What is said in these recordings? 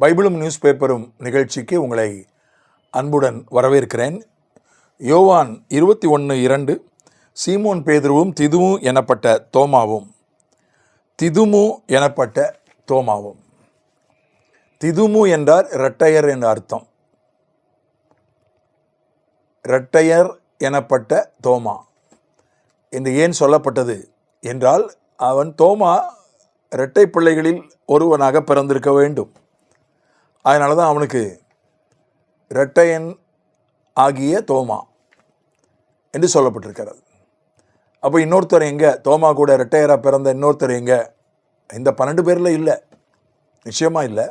பைபிளும் news பேப்பரும் நிகழ்ச்சிக்கு உங்களை அன்புடன் வரவேற்கிறேன். யோவான் இருபத்தி ஒன்று இரண்டு சீமோன் பேதுருவும் திதுமு எனப்பட்ட தோமாவும். திதுமு எனப்பட்ட தோமாவும். திதுமு என்றார் இரட்டையர் என்ற அர்த்தம். இரட்டையர் எனப்பட்ட தோமா. என்று ஏன் சொல்லப்பட்டது என்றால் அவன் தோமா இரட்டை பிள்ளைகளில் ஒருவனாக பிறந்திருக்க வேண்டும். அதனால தான் அவனுக்கு இரட்டையன் ஆகிய தோமா என்று சொல்லப்பட்டிருக்கிறது. அப்போ இன்னொருத்தர் எங்கே? தோமா கூட இரட்டையராக பிறந்த இன்னொருத்தர் எங்கே? இந்த பன்னெண்டு பேரில் இல்லை. நிச்சயமாக இல்லை.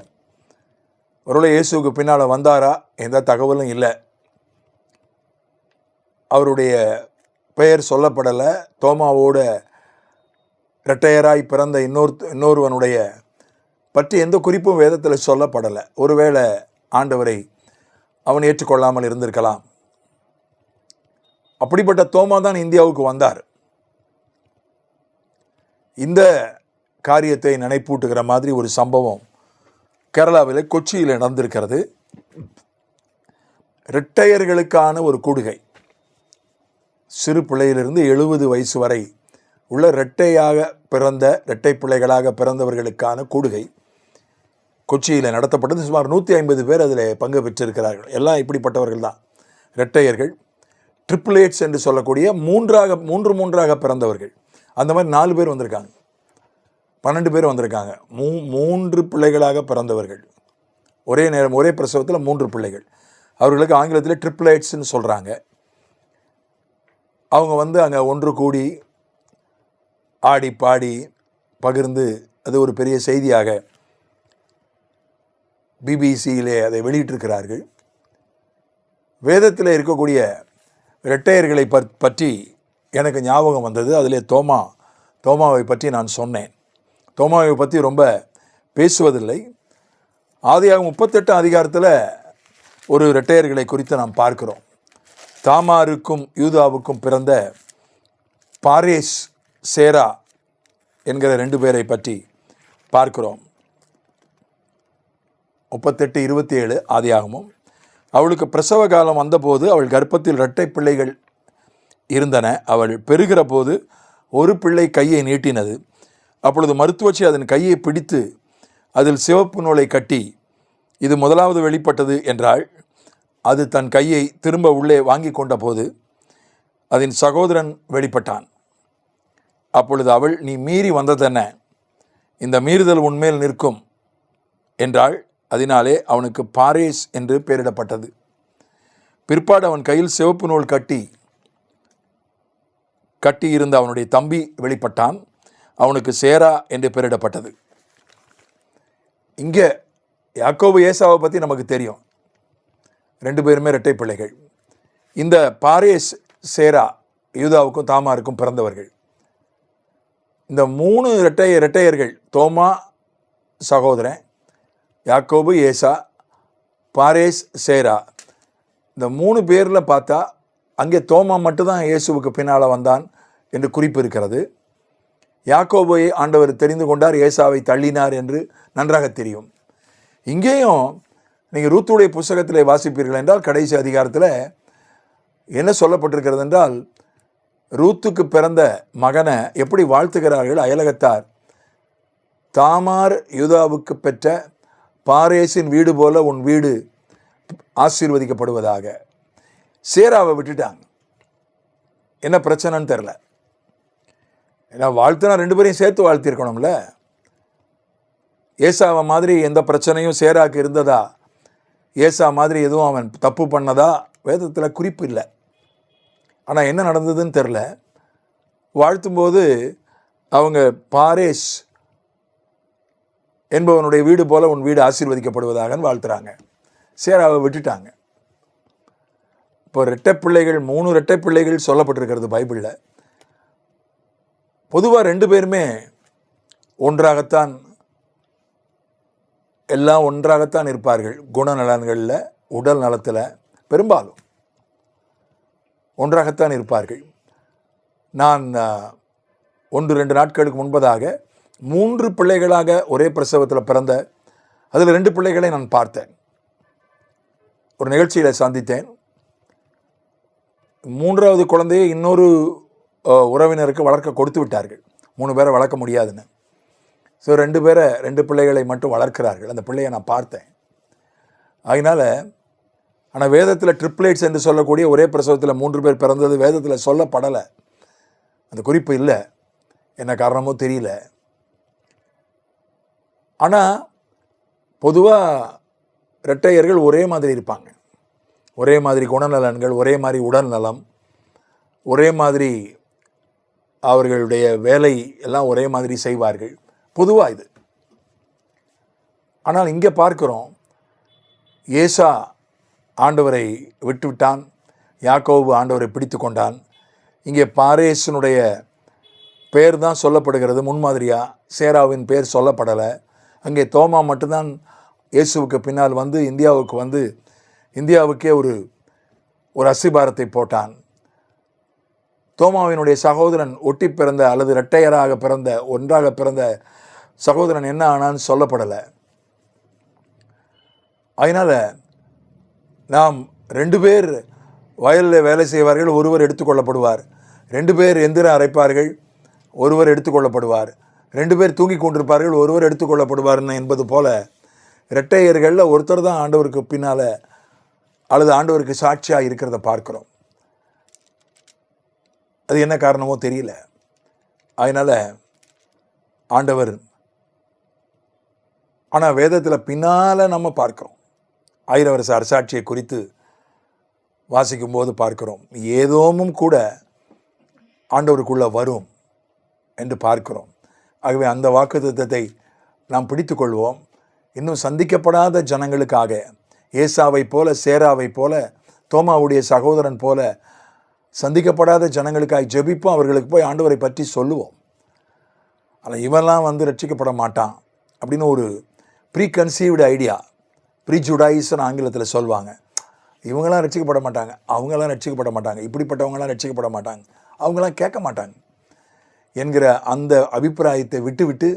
ஒருவேளை இயேசுவுக்கு பின்னால் வந்தாரா? எந்த தகவலும் இல்லை. அவருடைய பெயர் சொல்லப்படலை. தோமாவோட இரட்டையராய் பிறந்த இன்னொரு இன்னொருவனுடைய பற்றி எந்த குறிப்பும் வேதத்தில் சொல்லப்படலை. ஒருவேளை ஆண்டவரை அவன் ஏற்றுக்கொள்ளாமல் இருந்திருக்கலாம். அப்படிப்பட்ட தோமா தான் இந்தியாவுக்கு வந்தார். இந்த காரியத்தை நினைப்பூட்டுகிற மாதிரி ஒரு சம்பவம் கேரளாவில் கொச்சியில் நடந்திருக்கிறது. ரிட்டையர்களுக்கான ஒரு கூடுகை. சிறு பிள்ளையிலிருந்து எழுபது வயசு வரை உள்ள இரட்டையாக பிறந்த இரட்டை பிள்ளைகளாக பிறந்தவர்களுக்கான கூடுகை. கொச்சியில் நடத்தப்பட்டது சுமார் நூற்றி ஐம்பது பேர் அதில் பங்கு பெற்றிருக்கிறார்கள். எல்லாம் இப்படிப்பட்டவர்கள் தான். இரட்டையர்கள் ட்ரிபிளேட்ஸ் என்று சொல்லக்கூடிய மூன்றாக மூன்று மூன்றாக பிறந்தவர்கள். அந்த மாதிரி நாலு பேர் வந்திருக்காங்க. பன்னெண்டு பேர் வந்திருக்காங்க. மூ மூன்று பிள்ளைகளாக பிறந்தவர்கள். ஒரே நேரம் ஒரே பிரசவத்தில் மூன்று பிள்ளைகள். அவர்களுக்கு ஆங்கிலத்தில் ட்ரிப்ளைட்ஸ்னு சொல்கிறாங்க அவங்க வந்து அங்கே ஒன்று கூடி ஆடி பாடி பகிர்ந்து அது ஒரு பெரிய செய்தியாக பிபிசியிலே அதை வெளியிட்டிருக்கிறார்கள். வேதத்தில் இருக்கக்கூடிய இரட்டையர்களை பற்- பற்றி எனக்கு ஞாபகம் வந்தது. அதிலே தோமா தோமாவை பற்றி நான் சொன்னேன். தோமாவை பற்றி ரொம்ப பேசுவதில்லை. ஆதியாக முப்பத்தெட்டாம் அதிகாரத்தில் ஒரு இரட்டையர்களை குறித்து நாம் பார்க்கிறோம். தாமாருக்கும் யூதாவுக்கும் பிறந்த பாரேஸ் சேரா என்கிற ரெண்டு பேரை பற்றி பார்க்கிறோம். முப்பத்தெட்டு இருபத்தி ஏழு ஆதியாகமும். அவளுக்கு பிரசவ காலம் வந்தபோது அவள் கர்ப்பத்தில் இரட்டை பிள்ளைகள் இருந்தன. அவள் பெறுகிற போது ஒரு பிள்ளை கையை நீட்டினது. அப்பொழுது மருத்துவச்சி அதன் கையை பிடித்து அதில் சிவப்பு நூலை கட்டி இது முதலாவது வெளிப்பட்டது என்றாள். அது தன் கையை திரும்ப உள்ளே வாங்கி கொண்ட போது அதன் சகோதரன் வெளிப்பட்டான். அப்பொழுது அவள் நீ மீறி வந்ததென்ன? இந்த மீறுதல் உன்மேல் நிற்கும் என்றாள். அதனாலே அவனுக்கு பாரேஸ் என்று பெயரிடப்பட்டது. பிற்பாடு அவன் கையில் சிவப்பு நூல் கட்டி கட்டியிருந்த அவனுடைய தம்பி வெளிப்பட்டான். அவனுக்கு சேரா என்று பெயரிடப்பட்டது. இங்கே யாக்கோபு ஏசாவை பற்றி நமக்கு தெரியும். ரெண்டு பேருமே இரட்டை பிள்ளைகள். இந்த பாரேஸ் சேரா யூதாவுக்கும் தாமாருக்கும் பிறந்தவர்கள். இந்த மூணு இரட்டை இரட்டையர்கள் தோமா சகோதரன் யாக்கோபு ஏசா பாரேஸ் சேரா. இந்த மூணு பேரில் பார்த்தா அங்கே தோமா மட்டும்தான் இயேசுவுக்கு பின்னால் வந்தான் என்று குறிப்பு இருக்கிறது. யாக்கோபை ஆண்டவர் தெரிந்து கொண்டார் ஏசாவை தள்ளினார் என்று நன்றாக தெரியும். இங்கேயும் நீங்கள் ரூத்துடைய புஸ்தகத்தில் வாசிப்பீர்கள் என்றால் கடைசி அதிகாரத்தில் என்ன சொல்லப்பட்டிருக்கிறது என்றால் ரூத்துக்கு பிறந்த மகனை எப்படி வாழ்த்துகிறார்கள் அயலகத்தார். தாமார் யூதாவுக்கு பெற்ற பாரேசின் வீடு போல உன் வீடு ஆசீர்வதிக்கப்படுவதாக. சேராவை விட்டுட்டாங்க. என்ன பிரச்சனைன்னு தெரில ஏன்னா வாழ்த்துனா ரெண்டு பேரையும் சேர்த்து வாழ்த்திருக்கணும்ல ஏசாவை மாதிரி எந்த பிரச்சனையும் சேராக்கு இருந்ததா? ஏசா மாதிரி எதுவும் அவன் தப்பு பண்ணதா? வேதத்தில் குறிப்பு இல்லை. ஆனால் என்ன நடந்ததுன்னு தெரில வாழ்த்தும்போது அவங்க பாரேஷ் என்பவனுடைய வீடு போல உன் வீடு ஆசீர்வதிக்கப்படுவதாகன்னு வாழ்த்துறாங்க. சேராவை விட்டுட்டாங்க. இப்போ ரெட்டை பிள்ளைகள் மூணு ரெட்டை பிள்ளைகள் சொல்லப்பட்டிருக்கிறது பைபிளில். பொதுவாக ரெண்டு பேருமே ஒன்றாகத்தான் எல்லாம் ஒன்றாகத்தான் இருப்பார்கள். குணநலன்களில் உடல் நலத்தில் பெரும்பாலும் ஒன்றாகத்தான் இருப்பார்கள். நான் ஒன்று ரெண்டு நாட்களுக்கு முன்பதாக மூன்று பிள்ளைகளாக ஒரே பிரசவத்தில் பிறந்த அதில் ரெண்டு பிள்ளைகளை நான் பார்த்தேன். ஒரு நிகழ்ச்சியில் சந்தித்தேன். மூன்றாவது குழந்தையை இன்னொரு உறவினருக்கு வளர்க்க கொடுத்து விட்டார்கள். மூணு பேரை வளர்க்க முடியாதுன்னு. ஸோ ரெண்டு பேரை ரெண்டு பிள்ளைகளை மட்டும் வளர்க்கிறார்கள். அந்த பிள்ளையை நான் பார்த்தேன். அதனால் ஆனால் வேதத்தில் ட்ரிப்ளேட்ஸ் என்று சொல்லக்கூடிய ஒரே பிரசவத்தில் மூன்று பேர் பிறந்தது வேதத்தில் சொல்லப்படலை. அந்த குறிப்பு இல்லை. என்ன காரணமோ தெரியல. ஆனால் பொதுவாக இரட்டையர்கள் ஒரே மாதிரி இருப்பாங்க. ஒரே மாதிரி குணநலன்கள் ஒரே மாதிரி உடல் நலம் ஒரே மாதிரி அவர்களுடைய வேலை எல்லாம் ஒரே மாதிரி செய்வார்கள். பொதுவாக இது. ஆனால் இங்கே பார்க்கிறோம் ஏசா ஆண்டவரை விட்டுவிட்டான் யாக்கோபு ஆண்டவரை பிடித்து கொண்டான். இங்கே பாரேசனுடைய பெயர் தான் சொல்லப்படுகிறது முன்மாதிரியாக சேராவின் பெயர் சொல்லப்படலை. அங்கே தோமா மட்டும்தான் இயேசுவுக்கு பின்னால் வந்து இந்தியாவுக்கு வந்து இந்தியாவுக்கே ஒரு ஒரு அசிபாரத்தை போட்டான். தோமாவினுடைய சகோதரன் ஒட்டி பிறந்த அல்லது இரட்டையராக பிறந்த ஒன்றாக பிறந்த சகோதரன் என்ன ஆனான்னு சொல்லப்படலை. அதனால் நாம் ரெண்டு பேர் வயலில் வேலை செய்வார்கள் ஒருவர் எடுத்துக்கொள்ளப்படுவார். ரெண்டு பேர் எந்திரம் அரைப்பார்கள் ஒருவர் எடுத்துக்கொள்ளப்படுவார். ரெண்டு பேர் தூங்கி கொண்டிருப்பார்கள் ஒருவர் எடுத்துக்கொள்ளப்படுவார்னு என்பது போல இரட்டையர்களில் ஒருத்தர் தான் ஆண்டவருக்கு பின்னால் அல்லது ஆண்டவருக்கு சாட்சியாக இருக்கிறத பார்க்குறோம். அது என்ன காரணமோ தெரியல. அதனால் ஆண்டவர் ஆனால் வேதத்தில் பின்னால் நம்ம பார்க்குறோம். ஆயிரம் வருஷ அரசாட்சியை குறித்து வாசிக்கும்போது பார்க்கிறோம். ஏதோமும் கூட ஆண்டவருக்குள்ளே வரும் என்று பார்க்கிறோம். ஆகவே அந்த வாக்குத்தத்தத்தை நாம் பிடித்துக்கொள்வோம். இன்னும் சந்திக்கப்படாத ஜனங்களுக்காக ஏசாவை போல சேராவை போல தோமாவுடைய சகோதரன் போல சந்திக்கப்படாத ஜனங்களுக்காக ஜெபிப்போம். அவர்களுக்கு போய் ஆண்டவரை பற்றி சொல்லுவோம். ஆனால் இவன்லாம் வந்து ரட்சிக்கப்பட மாட்டான் அப்படின்னு ஒரு ப்ரீ கன்சீவ்டு ஐடியா ப்ரீ ஜுடாயிஸ்னு ஆங்கிலத்தில் சொல்லுவாங்க இவங்கெல்லாம் ரட்சிக்கப்பட மாட்டாங்க. அவங்களாம் ரட்சிக்கப்பட மாட்டாங்க. இப்படிப்பட்டவங்களாம் ரட்சிக்கப்பட மாட்டாங்க. அவங்களாம் கேட்க மாட்டாங்க. என்கிற அந்த அபிப்பிராயத்தை விட்டுவிட்டு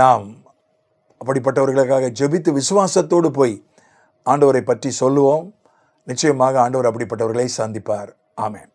நாம் அப்படிப்பட்டவர்களுக்காக ஜெபித்து விசுவாசத்தோடு போய் ஆண்டவரை பற்றி சொல்லுவோம். நிச்சயமாக ஆண்டவர் அப்படிப்பட்டவர்களை சந்திப்பார். ஆமேன்.